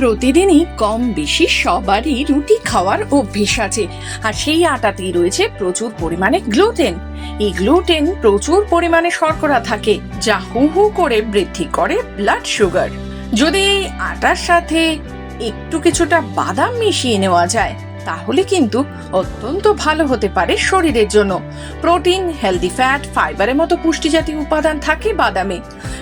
প্রতিদিনই কম বেশি সবারই রুটি খাওয়ার অভ্যেস আছে। আর সেই আটাতেই রয়েছে প্রচুর পরিমাণে গ্লুটেন। এই গ্লুটেন প্রচুর পরিমাণে শর্করা থাকে, যা হু হু করে বৃদ্ধি করে ব্লাড সুগার যদি এই আটার সাথে একটু কিছুটা বাদাম মিশিয়ে নেওয়া যায়, তাহলে কিন্তু অত্যন্ত ভালো হতে পারে শরীরের জন্য। প্রোটিন হেলদি ফ্যাট ফাইবারের মতো পুষ্টি জাতীয় উপাদান থাকে বাদামে।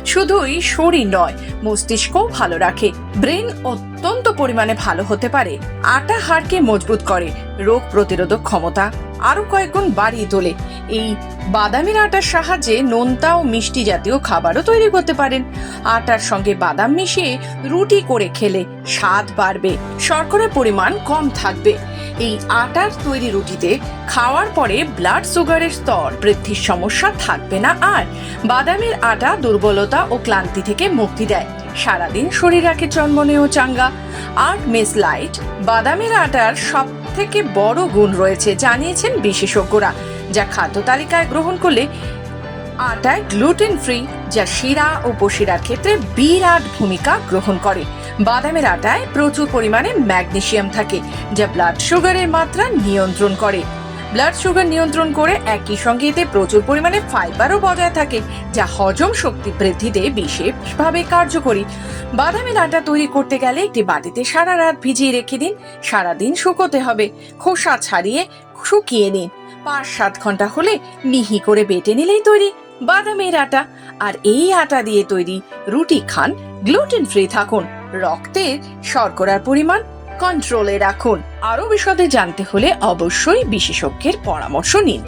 শুধুই শরীর নয়, মস্তিষ্কও ভালো রাখে। ব্রেন অত্যন্ত পরিমাণে ভালো হতে পারে। আটা হাড়কে মজবুত করে, রোগ প্রতিরোধক ক্ষমতা। আরও কয়েকগুণ বাড়িয়ে তোলে। এই বাদামের আটার সাহায্যে নোনতা ও মিষ্টি জাতীয় খাবারও তৈরি করতে পারেন। আটার সঙ্গে বাদাম মিশিয়ে রুটি করে খেলে স্বাদ বাড়বে, শর্করার পরিমাণ কম থাকবে। এই আটার তৈরি রুটিতে খাওয়ার পরে ব্লাড সুগারের স্তর বৃদ্ধির সমস্যা থাকবে না আর বাদামের আটা দুর্বলতা ও ক্লান্তি থেকে মুক্তি দেয়। সারাদিন শরীর রাখে চন্মনে ও চাঙ্গা। আট মেস লাইট বাদামের আটার সব থেকে বড় গুণ রয়েছে, জানিয়েছেন বিশেষজ্ঞরা, যা খাদ্য তালিকায় গ্রহণ করলে আটায় গ্লুটেন ফ্রি যা শিরা ও উপশিরার ক্ষেত্রে বিরাট ভূমিকা গ্রহণ করে। বাদামের আটায় প্রচুর পরিমাণে ম্যাগনেশিয়াম থাকে, যা ব্লাড সুগারের মাত্রা নিয়ন্ত্রণ করে। ব্লাড সুগার নিয়ন্ত্রণ করে একই সঙ্গে এতে প্রচুর পরিমাণে ফাইবারও বজায় থাকে, যা হজম শক্তি বৃদ্ধিতে বিশেষভাবে কার্যকরী। বাদামের আটা তৈরি করতে গেলে একটি বাটিতে সারা রাত ভিজিয়ে রেখে দিন, সারাদিন শুকোতে হবে। খোসা ছাড়িয়ে শুকিয়ে নিন। পাঁচ সাত ঘণ্টা হলে মিহি করে বেটে নিলেই তৈরি বাদামের আটা আর এই আটা দিয়ে তৈরি রুটি খান গ্লুটেন ফ্রি থাকুন। রক্তের শর্করার পরিমাণ কন্ট্রোলে রাখুন। আরও বিশদে জানতে হলে অবশ্যই বিশেষজ্ঞের পরামর্শ নিন।